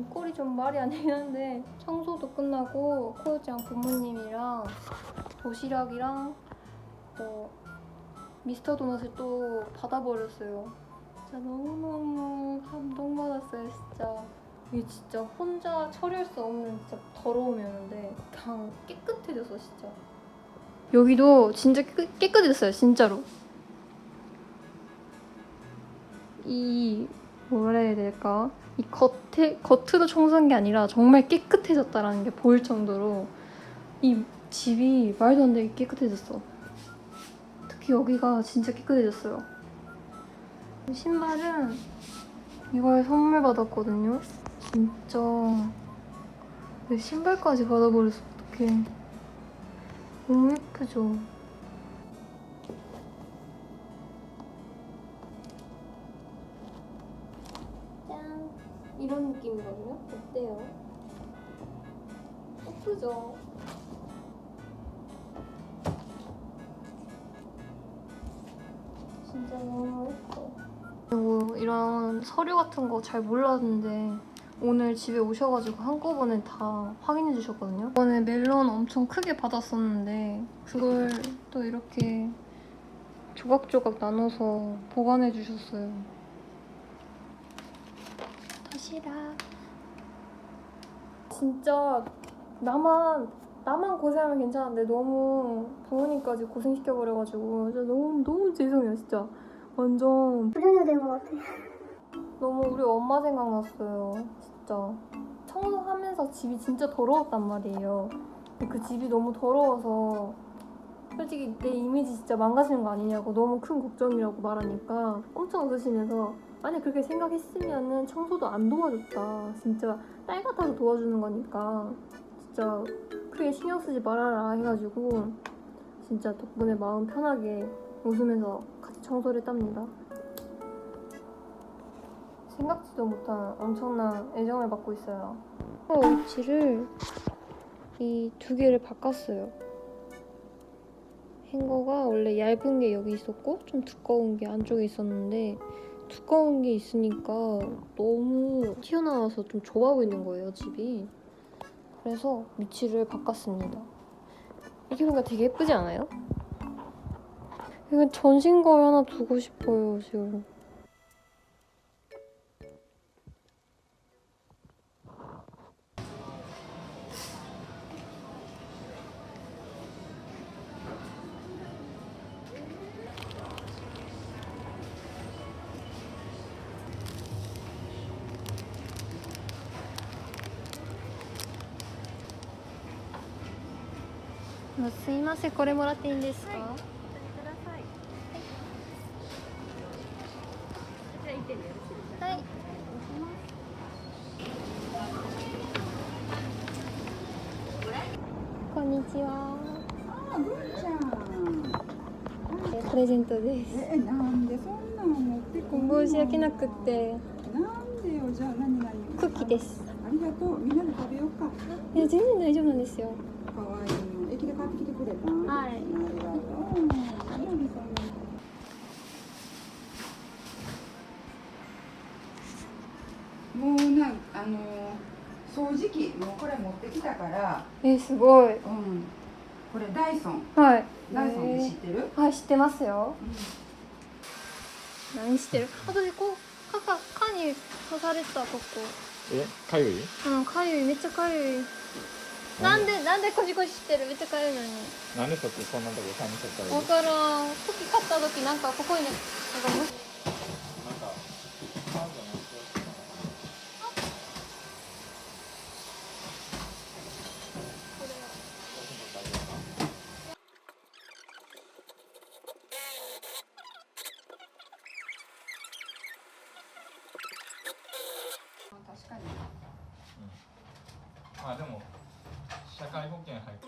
꼴이 좀 말이 안 되긴 한데 청소도 끝나고 코요짱 부모님이랑 도시락이랑 또 미스터 도넛을 또 받아버렸어요. 진짜 너무너무 감동받았어요, 진짜. 이게 진짜 혼자 처리할 수 없는 진짜 더러움이었는데 그냥 깨끗해졌어, 진짜. 여기도 진짜 깨끗, 깨끗해졌어요, 진짜로. 이 뭐라 해야 될까? 이 겉에 겉으로 청소한 게 아니라 정말 깨끗해졌다라는 게 보일 정도로 이 집이 말도 안 되게 깨끗해졌어. 특히 여기가 진짜 깨끗해졌어요. 신발은 이걸 선물 받았거든요. 진짜 내 신발까지 받아버렸어. 어떡해. 너무 예쁘죠? 이런 느낌이거든요? 어때요? 예쁘죠? 진짜 너무 예뻐. 그리고 이런 서류 같은 거 잘 몰랐는데 오늘 집에 오셔가지고 한꺼번에 다 확인해 주셨거든요. 이번에 멜론 엄청 크게 받았었는데 그걸 또 이렇게 조각조각 나눠서 보관해 주셨어요. 도시락. 진짜 나만 나만 고생하면 괜찮은데 너무 부모님까지 고생시켜 버려가지고 진짜 너무 너무 죄송해요 진짜 완전 불효자 된것 같아. 너무 우리 엄마 생각났어요 진짜 청소하면서 집이 진짜 더러웠단 말이에요 근데 그 집이 너무 더러워서 솔직히 내 이미지 진짜 망가지는 거 아니냐고 너무 큰 걱정이라고 말하니까 엄청 웃으시면서 만약 그렇게 생각했으면은 청소도 안 도와줬다. 진짜 딸 같아서 도와주는 거니까 진짜 크게 신경 쓰지 말아라 해가지고 진짜 덕분에 마음 편하게 웃으면서 같이 청소를 했답니다. 생각지도 못한 엄청난 애정을 받고 있어요. 어, 위치를 이 두 개를 바꿨어요. 행거가 원래 얇은 게 여기 있었고 좀 두꺼운 게 안쪽에 있었는데 두꺼운 게 있으니까 너무 튀어나와서 좀 좁아 보이는 거예요 집이. 그래서 위치를 바꿨습니다. 이렇게 보니까 되게 예쁘지 않아요? 이거 전신거에 하나 두고 싶어요 지금 すいませんこれもらっていいんですか、ください。はい。こんにちは。あ、ぐんちゃん。えプレゼントです。え、なんでそんなの持ってくんの？申し訳なくって。なんでよ、じゃあ何何クッキーです。ありがとう。みんなで食べようか。いや全然大丈夫なんですよ。かわいいの。駅で買ってきてくれたはい。ありがとう。もうなんあの掃除機もうこれ持ってきたから、えすごい。うん、これダイソン。はい。ダイソンって知えってる？ー。はい知ってますよ。う何してる？私こうかか蚊に刺されてたここ。えかゆい？うんかゆい。めっちゃかゆいなんでなんでコシコシしてる？めっちゃかゆいのに。なんでそっちそんなとこ試しちゃったらからん。時買った時なんかここにななんかパンじゃなくて確かに。あでも社会保険入って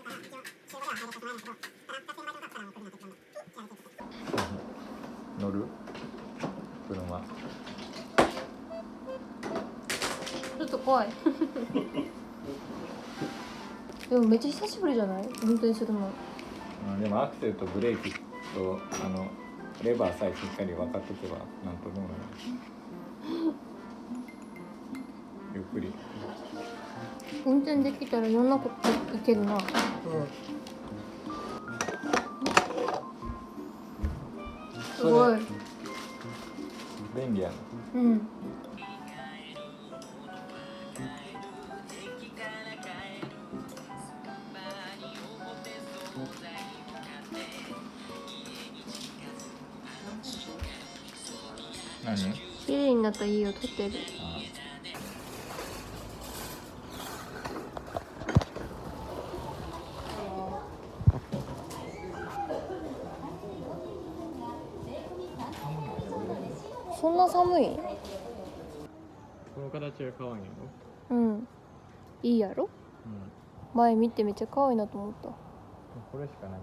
乗る車ちょっと怖い。でもめっちゃ久しぶりじゃない？運転するのうん。でもアクセルとブレーキとあのレバーさえしっかり分かっとけばなんとでもなる。ゆっくり運転できたらいろんなこといけるな。すごい。便利やなうん。何？綺麗になった家を撮ってる。そんな寒い。この形が可愛いの？うん。いいやろ？うん。前見てめっちゃ可愛いなと思った。これしかない。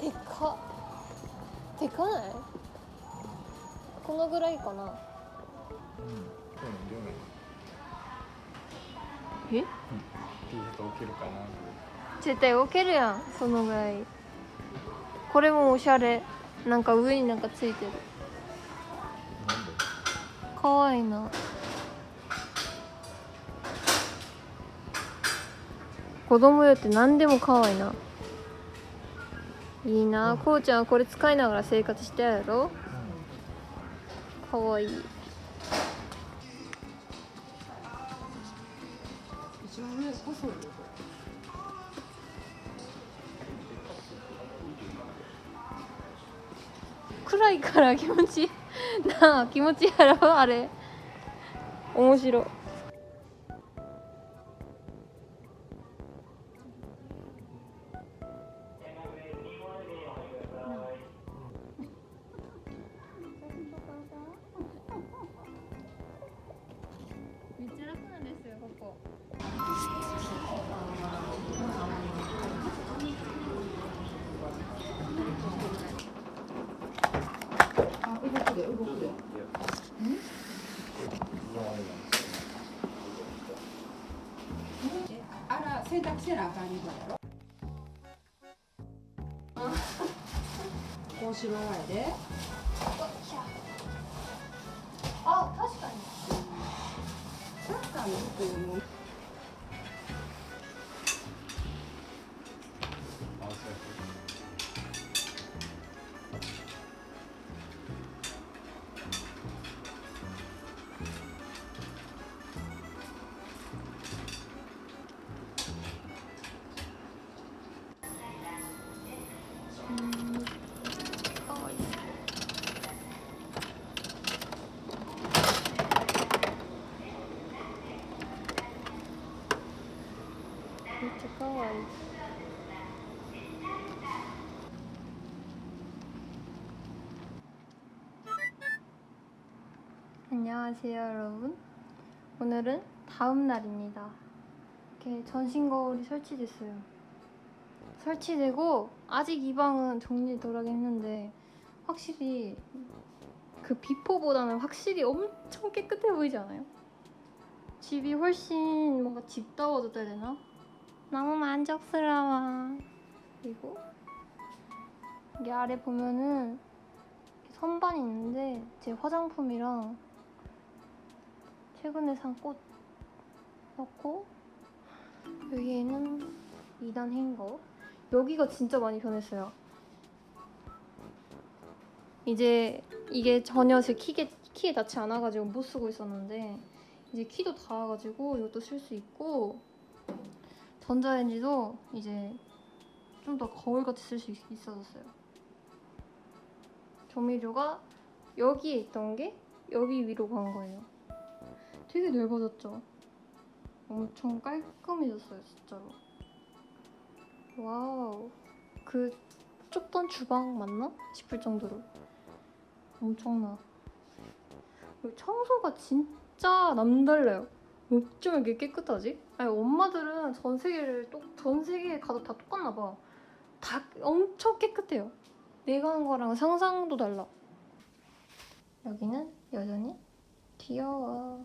でか。っでかない？このぐらいかな。うん。そうね両面。え？T シャツ置けるかな。絶対置けるやんそのぐらいこれもおしゃれ。なんか上になんかついてる。かわいいな。子供よって何でもかわいいな。いいな。こうちゃんはこれ使いながら生活してやろ。かわいい。一番上細い暗いから気持ちいい なあ気持ちいいやろあれ。面白い。あら洗濯せなあかんみたいやろ。こうしろわいで。あ確かに。サッカーの服も 안녕하세요 여러분 오늘은 다음 날입니다 이렇게 전신 거울이 설치됐어요 설치되고 아직 이 방은 정리 덜하긴 했는데 확실히 그 비포보다는 확실히 엄청 깨끗해 보이지 않아요? 집이 훨씬 뭔가 집다워졌다 해야 되나? 너무 만족스러워. 그리고 여기 아래 보면은 선반이 있는데 제 화장품이랑 최근에 산 꽃 넣고 여기에는 2단 행거. 여기가 진짜 많이 변했어요. 이제 이게 전혀 제 키에, 키에 닿지 않아가지고 못 쓰고 있었는데 이제 키도 닿아가지고 이것도 쓸 수 있고 전자레인지도 이제 좀 더 거울같이 쓸 수 있어졌어요. 조미료가 여기에 있던 게 여기 위로 간 거예요. 되게 넓어졌죠? 엄청 깔끔해졌어요, 진짜로. 와우. 그 좁던 주방 맞나? 싶을 정도로. 엄청나. 청소가 진짜 남달라요. 어쩜 이렇게 깨끗하지? 아니 엄마들은 전 세계를 또 전 세계에 가도 다 똑같나 봐. 다 엄청 깨끗해요. 내가 한 거랑 상상도 달라. 여기는 여전히. 귀여워.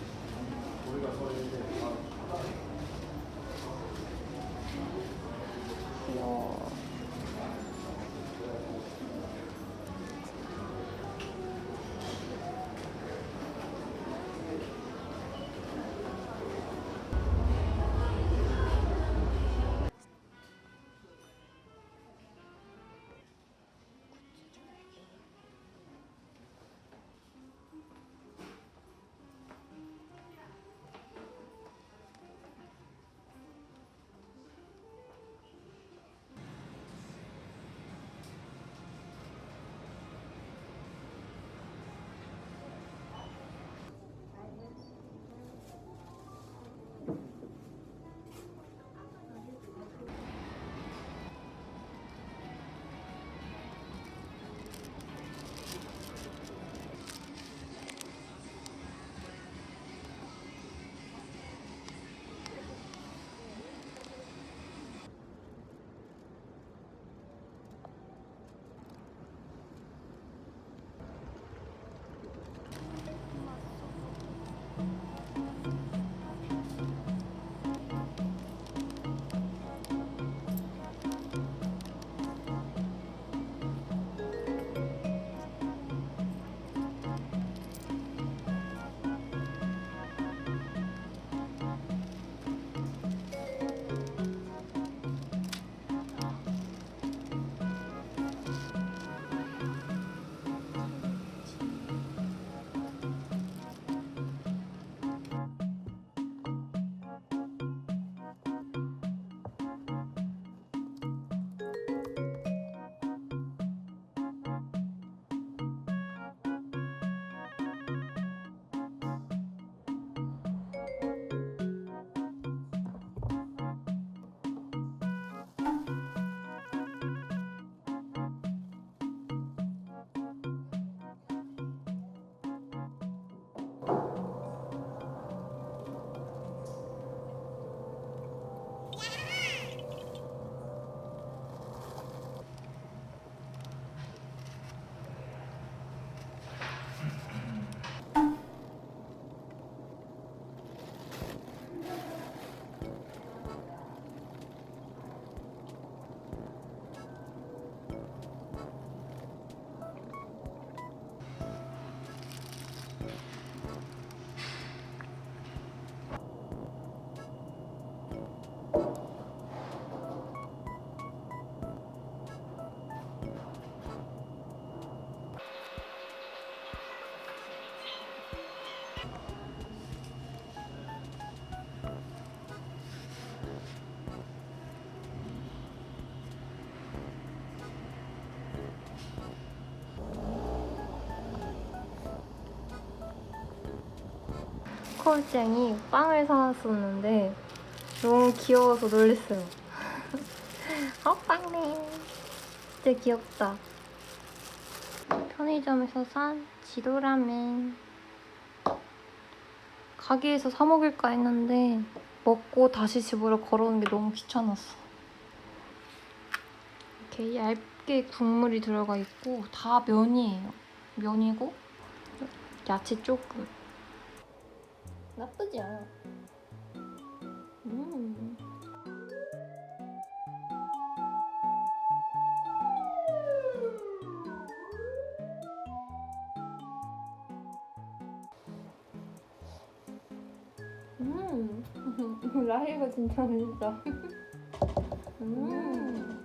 코울짱이 빵을 사왔었는데 너무 귀여워서 놀랬어요. 어, 빵네. 진짜 귀엽다. 편의점에서 산 지도라멘. 가게에서 사 먹을까 했는데 먹고 다시 집으로 걸어오는 게 너무 귀찮았어. 이렇게 얇게 국물이 들어가 있고 다 면이에요. 면이고 야채 조금. 나쁘지 않아. 음. 음. 라이가 진짜 맛있다. 음.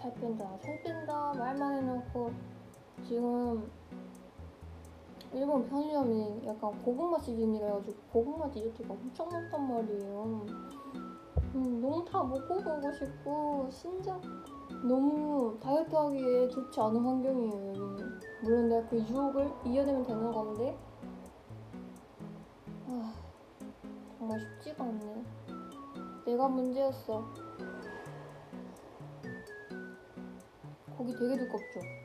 살 뺀다, 살 뺀다 말만 해놓고 지금 일본 편의점이 약간 고구마 시즌이라 해가지고 고구마 디저트가 엄청 많단 말이에요. 음, 너무 다 먹어보고 싶고 신작 너무 다이어트 하기에 좋지 않은 환경이에요 여기. 물론 내가 그 유혹을 이겨내면 되는 건데 아, 정말 쉽지가 않네. 내가 문제였어. 고기 되게 두껍죠?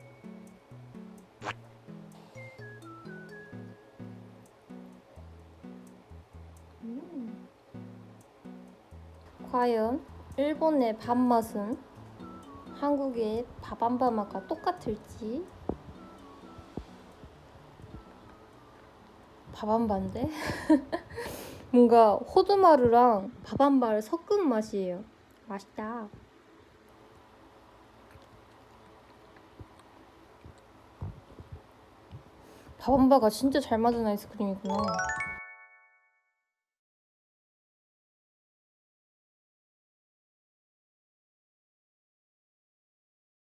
과연 일본의 밥맛은 한국의 밥한바 맛과 똑같을지? 밥한바인데? 뭔가 호두마루랑 밥한바를 섞은 맛이에요. 맛있다. 밥한바가 진짜 잘 맞은 아이스크림이구나